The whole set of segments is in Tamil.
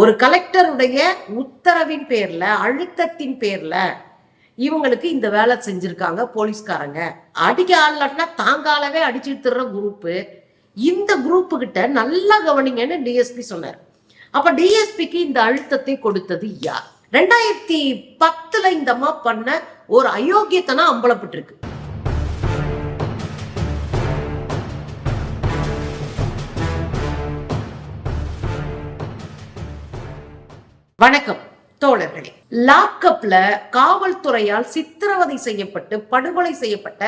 ஒரு கலெக்டருடைய உத்தரவின் பேர்ல அழுத்தத்தின் பேர்ல இவங்களுக்கு இந்த வேலை செஞ்சிருக்காங்க போலீஸ்காரங்க. அடிக்க ஆள்லன்னா தாங்காலவே அடிச்சு திர்ற குரூப்பு இந்த குரூப்பு கிட்ட நல்லா கவனிங்கன்னு டிஎஸ்பி சொன்னார். அப்ப டிஎஸ்பிக்கு இந்த அழுத்தத்தை கொடுத்தது யார்? ரெண்டாயிரத்தி பத்துல இந்த அம்மா பண்ண ஒரு அயோக்கியத்தனம் அம்பலப்பட்டிருக்கு. வணக்கம் தோழர்களே. லாக்அப்ல காவல்துறையால் சித்திரவதை செய்யப்பட்டு படுகொலை செய்யப்பட்ட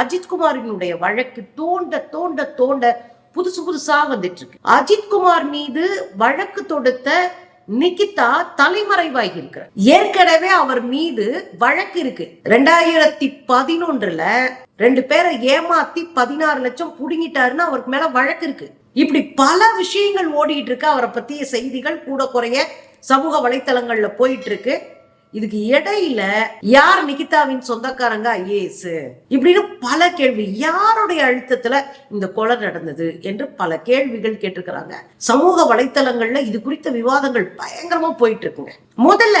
அஜித்குமாரினுடைய வழக்கு தோண்ட தோண்ட தோண்ட புதுசு புதுசா வந்துட்டு இருக்கு அஜித்குமார் மீது வழக்கு தொடுத்த நிகிதா தலைமறைவாகி இருக்கிறார் ஏற்கனவே அவர் மீது வழக்கு இருக்கு. ரெண்டாயிரத்தி பதினொன்றுல ரெண்டு பேரை ஏமாத்தி பதினாறு லட்சம் புடுங்கிட்டாருன்னு அவருக்கு மேல வழக்கு இருக்கு. இப்படி பல விஷயங்கள் ஓடிட்டு இருக்கு. அவரை பத்திய செய்திகள் கூட குறைய சமூக வலைத்தளங்கள்ல போயிட்டு இருக்கு இதுக்கு இடையில யார் நிகிதாவின் சொந்தக்காரங்க? ஐஏஎஸ். இப்படின்னு பல கேள்வி. யாருடைய அழுத்தத்துல இந்த கொலை நடந்தது என்று பல கேள்விகள் கேட்டிருக்கிறாங்க. சமூக வலைத்தளங்கள்ல இது குறித்த விவாதங்கள் பயங்கரமா போயிட்டு இருக்குங்க முதல்ல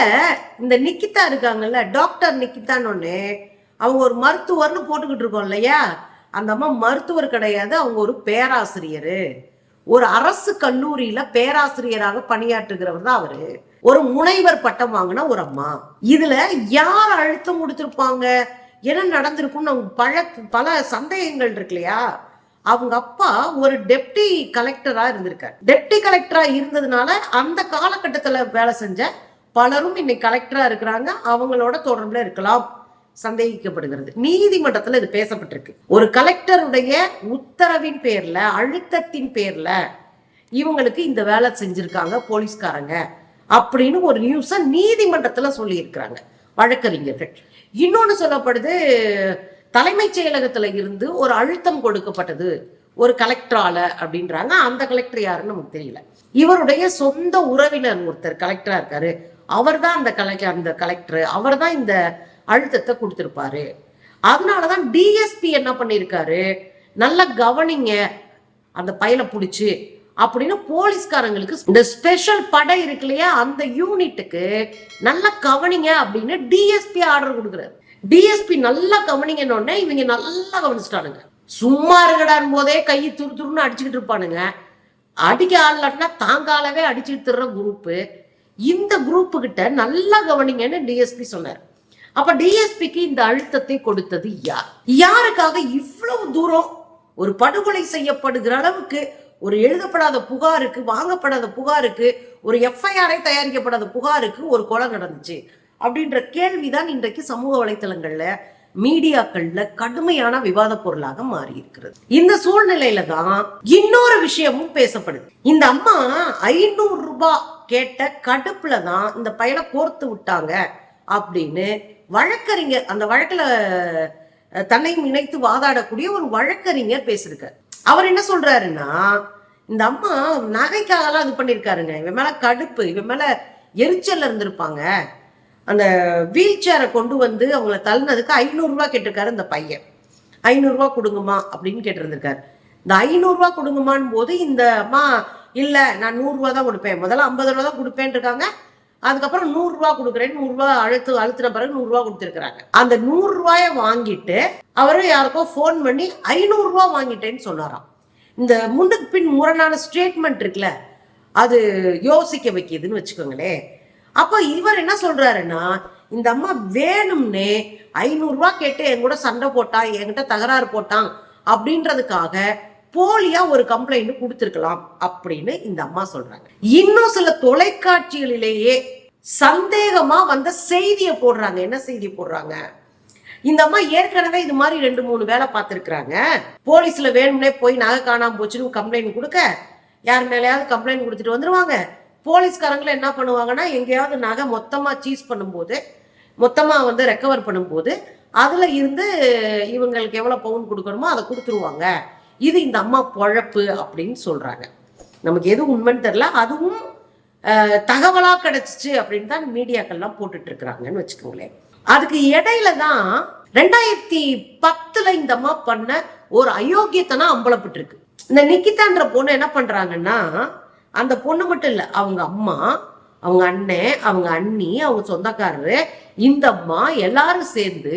இந்த நிக்கிதா இருக்காங்கல்ல டாக்டர் நிக்கிதான்னு ஒண்ணு அவங்க ஒரு மருத்துவர்னு போட்டுக்கிட்டு இருக்கோம் இல்லையா? அந்த அம்மா மருத்துவர் கிடையாது அவங்க ஒரு பேராசிரியர். ஒரு அரசு கல்லூரியில பேராசிரியராக பணியாற்றுகிறவர் தான் அவரு. ஒரு முனைவர் பட்டம் வாங்கின ஒரு அம்மா. இதுல யார் அழுத்தம் கொடுத்திருப்பாங்க? என்ன நடந்திருக்கும்னு அவங்க பல பல சந்தேகங்கள் இருக்கு இல்லையா? அவங்க அப்பா ஒரு டெப்டி கலெக்டரா இருந்திருக்காரு. டெப்டி கலெக்டரா இருந்ததுனால அந்த காலகட்டத்துல வேலை செஞ்ச பலரும் இன்னைக்கு கலெக்டரா இருக்கிறாங்க. அவங்களோட தொடர்புல இருக்கலாம். சந்தேகிக்கப்படுகிறது. நீதிமன்றத்தில் இது பேசப்பட்டிருக்கு. ஒரு கலெக்டருடைய உத்தரவின் பேர்ல அழுத்தத்தின் பேர்ல இவங்களுக்கு இந்த வேலை செஞ்சிருக்காங்க போலீஸ்காரங்க அப்படின்னு ஒரு நியூஸை நீதிமன்றத்துல சொல்லியிருக்கிறாங்க வழக்கறிஞர்கள். இன்னொன்னு சொல்லப்படுது தலைமைச் செயலகத்துல இருந்து ஒரு அழுத்தம் கொடுக்கப்பட்டது ஒரு கலெக்டரால அப்படின்றாங்க. அந்த கலெக்டர் யாருன்னு நமக்கு தெரியல. இவருடைய சொந்த உறவினர் ஒருத்தர் கலெக்டரா இருக்காரு. அவர் தான் அந்த கலெக்டர் அந்த கலெக்டர். அவர் தான் இந்த அழுத்தத்தை கொடுத்துருப்பாரு. அதனாலதான் டிஎஸ்பி என்ன பண்ணியிருக்காரு நல்லா கவனிங்க அந்த பயலை பிடிச்சி அப்படின்னு போலீஸ்காரங்களுக்கு இந்த ஸ்பெஷல் படை இருக்கு இல்லையா அந்த யூனிட்டுக்கு நல்லா கவனிங்க அப்படின்னு டிஎஸ்பி ஆர்டர் கொடுக்குறாரு. டிஎஸ்பி நல்லா கவனிங்கன்னு இவங்க நல்லா கவனிச்சிட்டானுங்க. சும்மா இருக்கடான் போதே கை துரு துருன்னு அடிச்சுக்கிட்டு இருப்பானுங்க. அடிக்க ஆளுன்னா தாங்காலவே அடிச்சுட்டு திருற குரூப்பு இந்த குரூப்பு கிட்ட நல்லா கவனிங்கன்னு டிஎஸ்பி சொன்னார். அப்ப டிஎஸ்பிக்கு இந்த அழுத்தத்தை கொடுத்தது யார்? யாருக்காக இவ்வளவு தூரம் ஒரு படுகொலை செய்யப்படுகிற அளவுக்கு ஒரு எழுதப்படாத புகாருக்கு வாங்கப்படாத புகாருக்கு ஒரு எஃப்ஐஆரை தயாரிக்கப்படாத புகாருக்கு ஒரு கொலை நடந்துச்சு? அப்படின்ற கேள்விதான் இன்றைக்கு சமூக வலைத்தளங்கள்ல மீடியாக்கள்ல கடுமையான விவாத பொருளாக மாறி இருக்கிறது இந்த சூழ்நிலையில தான் இன்னொரு விஷயமும் பேசப்படுது. இந்த அம்மா ஐநூறு ரூபாய் கேட்ட கடுப்புல தான் இந்த பையனை கோர்த்து விட்டாங்க. அப்படின்னு வழக்கறிஞர் அந்த வழக்கில் தன்னையும் இணைத்து வாதாடக்கூடிய ஒரு வழக்கறிஞர் பேசியிருக்கார். அவர் என்ன சொல்றாருன்னா இந்த அம்மா நகைக்காகலாம் இது பண்ணியிருக்காருங்க. இவன் மேல கடுப்பு இவன் மேல எரிச்சல் இருந்திருப்பாங்க. அந்த வீல் சேரை கொண்டு வந்து அவங்கள தள்ளினதுக்கு ஐநூறுரூவா கேட்டிருக்காரு இந்த பையன். ஐநூறுரூவா கொடுங்கம்மா அப்படின்னு கேட்டிருந்திருக்காரு. இந்த ஐநூறுரூவா கொடுங்கம்மான் போது இந்த அம்மா இல்லை நான் நூறுரூவா தான் கொடுப்பேன். முதல்ல ஐம்பது ரூபா தான் கொடுப்பேன் இருக்காங்க அதுக்கப்புறம் நூறுரூவா கொடுக்குறேன்னு நூறுரூவா அழுத்து அழுத்தின பிறகு நூறுரூவா கொடுத்துருக்குறாங்க. அந்த நூறுரூவாய வாங்கிட்டு அவரும் யாருக்கோ ஃபோன் பண்ணி ஐநூறுரூவா வாங்கிட்டேன்னு சொன்னாராம். இந்த முன்னுக்கு பின் முரணான ஸ்டேட்மெண்ட் இருக்குல்ல அது யோசிக்க வைக்கிதுன்னு வச்சுக்கோங்களேன். அப்போ இவர் என்ன சொல்றாருன்னா இந்த அம்மா வேணும்னே ஐநூறுரூவா கேட்டு என் கூட சண்டை போட்டான் என்கிட்ட தகராறு போட்டான் அப்படின்றதுக்காக போலியா ஒரு கம்ப்ளைண்ட் கொடுத்துருக்கலாம் அப்படின்னு இந்த அம்மா சொல்றாங்க. இன்னும் சில தொலைக்காட்சிகளிலேயே சந்தேகமா வந்த செய்தியை போடுறாங்க. என்ன செய்தி போடுறாங்க? இந்த அம்மா ஏற்கனவே இது மாதிரி ரெண்டு மூணு வேலை பார்த்துருக்குறாங்க. போலீஸ்ல வேணும்னே போய் நகை காணாம போச்சுன்னு கம்ப்ளைண்ட் கொடுக்க யார் மேலேயாவது கம்ப்ளைண்ட் கொடுத்துட்டு வந்துருவாங்க. போலீஸ்காரங்களும் என்ன பண்ணுவாங்கன்னா எங்கேயாவது நகை மொத்தமாக சீஸ் பண்ணும்போது மொத்தமாக வந்து ரெக்கவர் பண்ணும்போது அதில் இருந்து இவங்களுக்கு எவ்வளோ பவுன் கொடுக்கணுமோ அதை கொடுத்துருவாங்க. இது இந்த அம்மா பொழப்பு அப்படின்னு சொல்றாங்க. நமக்கு எது உண்மைன்னு தெரியல. அதுவும் தகவலா கிடைச்சிச்சு அப்படின்னு தான் மீடியாக்கள்லாம் போட்டுட்டு இருக்கிறாங்கன்னு வச்சுக்கோங்களேன். அதுக்கு இடையில தான் ரெண்டாயிரத்தி பத்துல இந்த அம்மா பண்ண ஒரு அயோக்கியத்தனா அம்பலப்பட்டிருக்கு. இந்த நிக்கிதான்ற பொண்ணு என்ன பண்றாங்கன்னா அந்த பொண்ணு மட்டும் இல்லை அவங்க அம்மா அவங்க அண்ணன் அவங்க அண்ணி அவங்க சொந்தக்காரரு இந்த அம்மா எல்லாரும் சேர்ந்து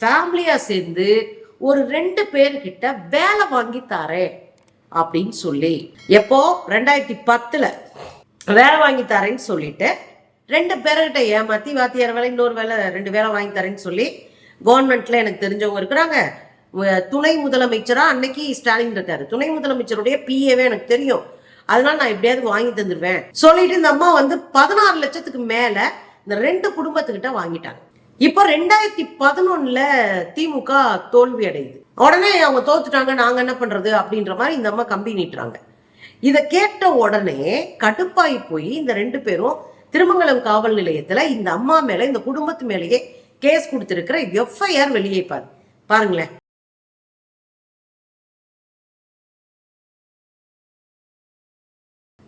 ஃபேமிலியா சேர்ந்து ஒரு ரெண்டு பேர்கிட்ட வேலை வாங்கி அப்படின்னு சொல்லி எப்போ? ரெண்டாயிரத்தி பத்துல. வேலை வாங்கி தரேன்னு சொல்லிட்டு ரெண்டு பேர்கிட்ட ஏமாத்தி வாத்தியார் வேலை இன்னொரு வேலை ரெண்டு வேலை வாங்கி தரேன்னு சொல்லி கவர்மெண்ட்ல எனக்கு தெரிஞ்சவங்க இருக்கிறாங்க. துணை முதலமைச்சரா? அன்னைக்கு ஸ்டாலின் இருக்காரு. துணை முதலமைச்சருடைய பிஏவே எனக்கு தெரியும். அதனால நான் எப்படியாவது வாங்கி தந்துடுவேன் சொல்லிட்டு இந்த அம்மா வந்து பதினாறு லட்சத்துக்கு மேல இந்த ரெண்டு குடும்பத்துக்கிட்ட வாங்கிட்டாங்க. இப்போ ரெண்டாயிரத்தி பதினொன்னுல திமுக தோல்வி அடையுது உடனே அவங்க தோத்துட்டாங்க நாங்க என்ன பண்றது அப்படின்ற மாதிரி இந்த அம்மா கம்பி நீட்டுறாங்க. இதை கேட்ட உடனே கடுப்பாய் போய் இந்த ரெண்டு பேரும் திருமங்கலம் காவல் நிலையத்துல இந்த அம்மா மேல இந்த குடும்பத்து மேலேயே கேஸ் கொடுத்திருக்கிற எஃப்ஐஆர் வெளியே பாரு. பாருங்களேன்.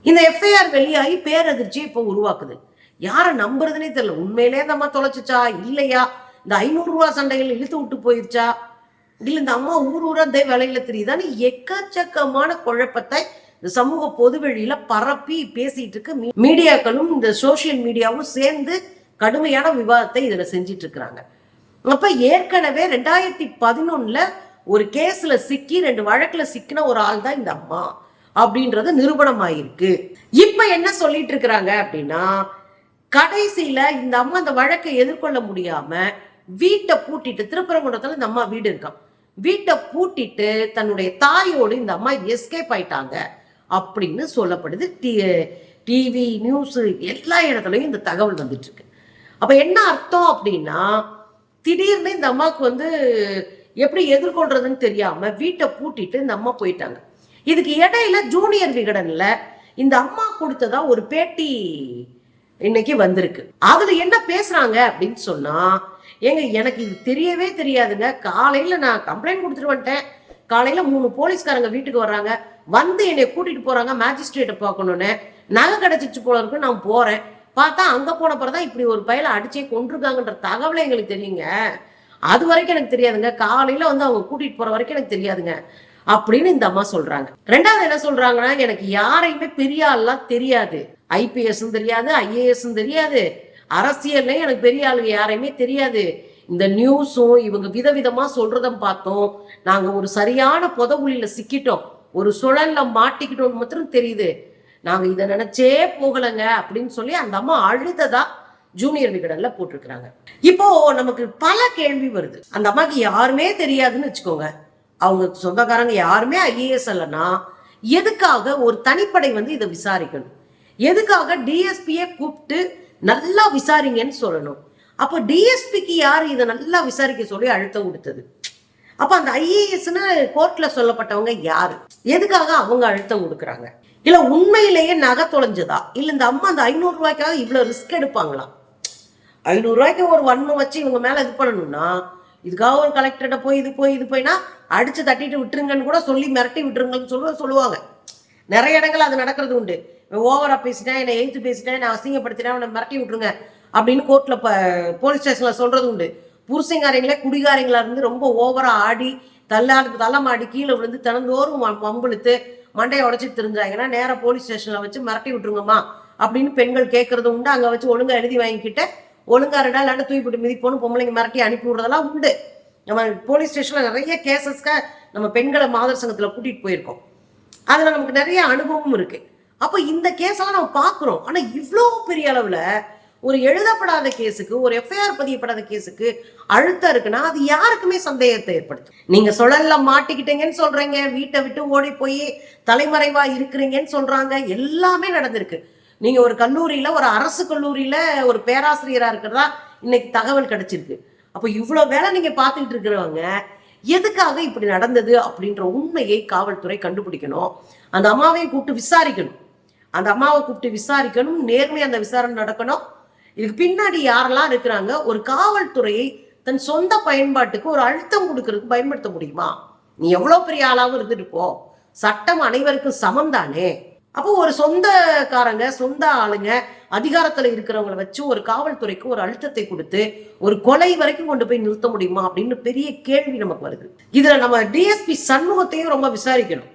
இந்த எஃப்ஐஆர் வெளியாகி பேரதிர்ச்சியை இப்போ உருவாக்குது. யாரை நம்புறதுனே தெரியல. உண்மையிலே இந்த அம்மா தொலைச்சிச்சா? இல்லையா? இந்த ஐநூறு ரூபா சண்டைகள் இழுத்து விட்டு போயிருச்சா? இல்லை இந்த அம்மா ஊர் ஊரா தே வேலையில தெரியுதான்னு எக்கச்சக்கமான குழப்பத்தை இந்த சமூக பொதுவெளியில பரப்பி பேசிட்டு இருக்கு மீடியாக்களும் இந்த சோசியல் மீடியாவும் சேர்ந்து கடுமையான விவாதத்தை இதுல செஞ்சிட்டு இருக்கிறாங்க. அப்ப ஏற்கனவே ரெண்டாயிரத்தி பதினொன்னுல ஒரு கேஸ்ல சிக்கி ரெண்டு வழக்குல சிக்கின ஒரு ஆள் தான் இந்த அம்மா. அப்படின்றது நிரூபணம் ஆயிருக்கு இப்ப என்ன சொல்லிட்டு இருக்கிறாங்க அப்படின்னா கடைசியில இந்த அம்மா அந்த வழக்கை எதிர்கொள்ள முடியாம வீட்டை பூட்டிட்டு திருப்பரங்குன்றத்துல இந்த அம்மா வீடு இருக்கான் வீட்டை பூட்டிட்டு தன்னுடைய தாயோடு இந்த அம்மா எஸ்கேப் ஆயிட்டாங்க அப்படின்னு சொல்லப்படுது டிவி நியூஸ் எல்லா இடத்துலயும் இந்த தகவல் வந்துட்டு இருக்கு. அப்ப என்ன அர்த்தம் அப்படின்னா திடீர்னு இந்த அம்மாவுக்கு வந்து எப்படி எதிர்கொள்றதுன்னு தெரியாம வீட்டை பூட்டிட்டு இந்த அம்மா போயிட்டாங்க. இதுக்கு இடையில ஜூனியர் விகடன்ல இந்த அம்மா கொடுத்ததா ஒரு பேட்டி இன்னைக்கு வந்திருக்கு. அதுல என்ன பேசுறாங்க அப்படின்னு சொன்னா ஏங்க எனக்கு இது தெரியவே தெரியாதுங்க. காலையில நான் கம்ப்ளைண்ட் கொடுத்துட்டு வந்துட்டேன். காலையில மூணு போலீஸ்காரங்க வீட்டுக்கு வர்றாங்க. வந்து என்னை கூட்டிட்டு போறாங்க மேஜிஸ்ட்ரேட்டை பார்க்கணுன்னு நகை கிடைச்சிச்சு போல இருக்கு நான் போறேன். பார்த்தா அங்க போன பிறதான் இப்படி ஒரு பயில அடிச்சே கொண்டிருக்காங்கன்ற தகவலை எங்களுக்கு தெரியுங்க அது வரைக்கும் எனக்கு தெரியாதுங்க. காலையில வந்து அவங்க கூட்டிட்டு போற வரைக்கும் எனக்கு தெரியாதுங்க. அப்படின்னு இந்த அம்மா சொல்றாங்க. ரெண்டாவது என்ன சொல்றாங்கன்னா எனக்கு யாரையுமே பெரிய ஆள்லாம் தெரியாது. ஐபிஎஸ்ஸும் தெரியாது ஐஏஎஸ்ஸும் தெரியாது. அரசியல்ல எனக்கு பெரிய ஆளுங்க யாரையுமே தெரியாது. இந்த நியூஸும் இவங்க விதவிதமா சொல்றதும் பார்த்தோம். நாங்க ஒரு சரியான புதவுளியில சிக்கிட்டோம். ஒரு சுழல்ல மாட்டிக்கிட்டோம் மாத்திரம் தெரியுது. நாங்க இதை நினைச்சே போகலைங்க அப்படின்னு சொல்லி அந்த அம்மா அழுததா ஜூனியர் விகடன்ல போட்டிருக்கிறாங்க. இப்போ நமக்கு பல கேள்வி வருது. அந்த அம்மாக்கு யாருமே தெரியாதுன்னு வச்சுக்கோங்க. அவங்க சொந்தக்காரங்க யாருமே ஐஏஎஸ் இல்லைன்னா எதுக்காக ஒரு தனிப்படை வந்து இதை விசாரிக்கணும்? எதுக்காக டிஎஸ்பியை கூப்பிட்டு நல்லா விசாரிங்கன்னு சொல்லணும். அப்போ டிஎஸ்பிக்கு யார் இதை நல்லா விசாரிக்க சொல்லி அழுத்தம் கொடுத்தது? அப்ப அந்த ஐஏஎஸ்னு கோர்ட்ல சொல்லப்பட்டவங்க யாரு? எதுக்காக அவங்க அழுத்தம் கொடுக்குறாங்க? இல்ல உண்மையிலேயே நகை தொலைஞ்சதா? இல்ல இந்த அம்மா அந்த ஐநூறு ரூபாய்க்காக இவ்வளவு ரிஸ்க் எடுப்பாங்களா? ஐநூறு ரூபாய்க்கு ஒரு வன்மம் வச்சு இவங்க மேல இது பண்ணணும்னா இதுக்காக ஒரு கலெக்டர்கிட்ட போய் இது போய் இது போய்னா அடிச்சு தட்டிட்டு விட்டுருங்கன்னு கூட சொல்லி மிரட்டி விட்டுருங்கன்னு சொல்லுவ சொல்லுவாங்க. நிறைய இடங்கள் அது நடக்கிறது உண்டு. ஓவரா பேசிட்டேன் என்னை எய்த்து பேசிட்டேன் நான் அசிங்கப்படுத்திட்டேன் அவனை மிரட்டி விட்டுருங்க அப்படின்னு கோர்ட்ல போலீஸ் ஸ்டேஷன்ல சொல்றது உண்டு. புருஷங்காரங்களே குடிகாரங்களா இருந்து ரொம்ப ஓவரா ஆடி தள்ளாடு தள்ளமாடி கீழே விழுந்து தினந்தோறும் மம்பிழுத்து மண்டையை உடைச்சிட்டு தெரிஞ்சாங்கன்னா நேராக போலீஸ் ஸ்டேஷன்ல வச்சு மிரட்டி விட்டுருங்கம்மா அப்படின்னு பெண்கள் கேட்கறது உண்டு. அங்க வச்சு ஒழுங்கா எழுதி வாங்கிக்கிட்டு ஒழுங்கா ரெண்டா இல்லாட்டி தூக்கி போட்டு மிதிப்போன்னு பொம்பளைங்க மிரட்டி அனுப்பி விடுறதெல்லாம் உண்டு. நம்ம போலீஸ் ஸ்டேஷன்ல நிறைய கேசஸ்க்கு நம்ம பெண்களை மாதர் சங்கத்துல கூட்டிட்டு போயிருக்கோம். அதுல நமக்கு நிறைய அனுபவம் இருக்கு. அப்போ இந்த கேஸெல்லாம் நம்ம பார்க்குறோம். ஆனால் இவ்வளோ பெரிய அளவில் ஒரு எழுதப்படாத கேஸுக்கு ஒரு எஃப்ஐஆர் பதியப்படாத கேஸுக்கு அழுத்தம் இருக்குன்னா அது யாருக்குமே சந்தேகத்தை ஏற்படுத்தும். நீங்க சுழல்ல மாட்டிக்கிட்டீங்கன்னு சொல்றீங்க வீட்டை விட்டு ஓடி போய் தலைமறைவா இருக்கிறீங்கன்னு சொல்றாங்க எல்லாமே நடந்திருக்கு. நீங்க ஒரு கல்லூரியில ஒரு அரசு கல்லூரியில ஒரு பேராசிரியரா இருக்கிறதா இன்னைக்கு தகவல் கிடைச்சிருக்கு. அப்போ இவ்வளோ வேலை நீங்க பார்த்துக்கிட்டு இருக்கிறவங்க எதுக்காக இப்படி நடந்தது அப்படின்ற உண்மையை காவல்துறை கண்டுபிடிக்கணும். அந்த அம்மாவையும் கூப்பிட்டு விசாரிக்கணும். அந்த அம்மாவை கூப்பிட்டு விசாரிக்கணும் நேர்மையா அந்த விசாரணை நடக்கணும். இதுக்கு பின்னாடி யாரெல்லாம் இருக்கிறாங்க? ஒரு காவல்துறையை தன் சொந்த பயன்பாட்டுக்கு ஒரு அழுத்தம் கொடுக்கறதுக்கு பயன்படுத்த முடியுமா? நீ எவ்வளோ பெரிய ஆளாகவும் இருந்துட்டு போ. சட்டம் அனைவருக்கும் சமம் தானே அப்போ ஒரு சொந்தக்காரங்க சொந்த ஆளுங்க அதிகாரத்தில் இருக்கிறவங்கள வச்சு ஒரு காவல்துறைக்கு ஒரு அழுத்தத்தை கொடுத்து ஒரு கொலை வரைக்கும் கொண்டு போய் நிறுத்த முடியுமா? அப்படின்னு பெரிய கேள்வி நமக்கு வருது. இதுல நம்ம டிஎஸ்பி சண்முகத்தையும் ரொம்ப விசாரிக்கணும்.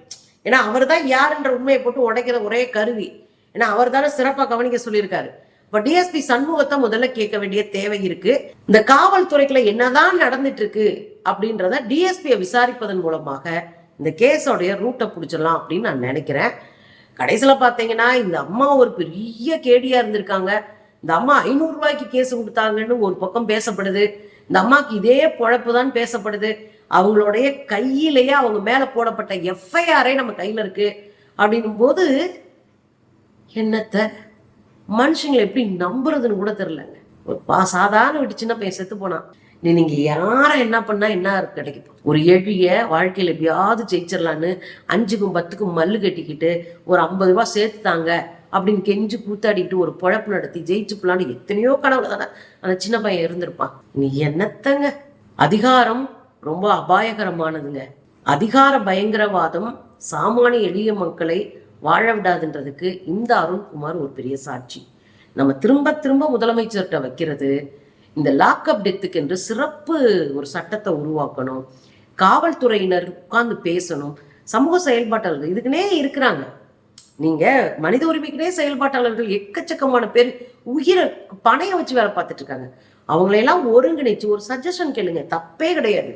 ஏன்னா அவர் தான் யாருன்ற உண்மையை போட்டு உடைக்கிற ஒரே கருவி. ஏன்னா அவர் தானே சிறப்பாக கவனிக்க சொல்லியிருக்காரு. இப்போ டிஎஸ்பி சண்முகத்தை முதல்ல கேட்க வேண்டிய தேவை இருக்கு. இந்த காவல்துறைக்குள்ள என்னதான் நடந்துட்டு இருக்கு அப்படின்றத டிஎஸ்பியை விசாரிப்பதன் மூலமாக இந்த கேஸோடைய ரூட்டை பிடிச்சிடலாம் அப்படின்னு நான் நினைக்கிறேன். கடைசியில் பார்த்தீங்கன்னா இந்த அம்மா ஒரு பெரிய கேடியா இருந்திருக்காங்க. இந்த அம்மா ஐநூறு ரூபாய்க்கு கேஸ் கொடுத்தாங்கன்னு ஒரு பக்கம் பேசப்படுது. இந்த அம்மாக்கு இதே பொழப்பு தான் பேசப்படுது. அவங்களுடைய கையிலேயே அவங்க மேல போடப்பட்ட எஃப்ஐஆரே நம்ம கையில இருக்கு. அப்படின்னும் போது என்னத்த? மனுஷங்களை எப்படி நம்புறதுன்னு கூட தெரியலங்க. ஒரு பா சாதாரண வீட்டு சின்ன பையன் செத்து போனான் நீ நீங்க யாரை என்ன பண்ணா என்ன கிடைக்கும்? ஒரு எழிய வாழ்க்கையில எப்படியாவது ஜெயிச்சிடலான்னு அஞ்சுக்கும் பத்துக்கும் மல்லு கட்டிக்கிட்டு ஒரு ஐம்பது ரூபா சேர்த்து தாங்க அப்படின்னு கெஞ்சு கூத்தாடிட்டு ஒரு பொழப்பு நடத்தி ஜெயிச்சு போலான்னு எத்தனையோ கனவுல தானே அந்த சின்ன பையன் இருந்திருப்பான். நீ என்னத்தங்க? அதிகாரம் ரொம்ப அபாயகரமானதுங்க. அதிகார பயங்கரவாதம் சாமானிய எளிய மக்களை வாழ விடாதுன்றதுக்கு இந்த அருண்குமார் ஒரு பெரிய சாட்சி. நம்ம திரும்ப திரும்ப முதலமைச்சர்கிட்ட வைக்கிறது இந்த லாக்அப் டெத்துக்கு என்று சிறப்பு ஒரு சட்டத்தை உருவாக்கணும் காவல்துறையினர் உட்கார்ந்து பேசணும் சமூக செயல்பாட்டாளர்கள் இதுக்குனே இருக்கிறாங்க. நீங்க மனித உரிமைக்குனே செயல்பாட்டாளர்கள் எக்கச்சக்கமான பேர் உயிரை பணைய வச்சு வேலை பார்த்துட்டு இருக்காங்க. அவங்களையெல்லாம் ஒருங்கிணைச்சு ஒரு சஜஷன் கேளுங்க. தப்பே கிடையாது.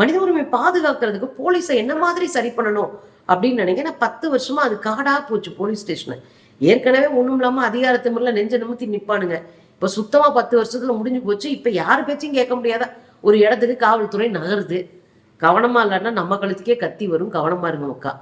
மனித உரிமை பாதுகாக்கிறதுக்கு போலீஸை என்ன மாதிரி சரி பண்ணணும் அப்படின்னு நினைக்கிறேன். பத்து வருஷமா அது காடா போச்சு போலீஸ் ஸ்டேஷனு. ஏற்கனவே ஒன்றும் இல்லாமல் அதிகாரத்து முறையில் நெஞ்ச நிமித்தி நிற்பானுங்க இப்போ சுத்தமாக பத்து வருஷத்துல முடிஞ்சு போச்சு. இப்போ யார் பேச்சையும் கேட்க முடியாத ஒரு இடத்துக்கு காவல்துறை நகருது. கவனமா இல்லைன்னா நம்ம கழுத்துக்கே கத்தி வரும். கவனமா இருங்க மக்கா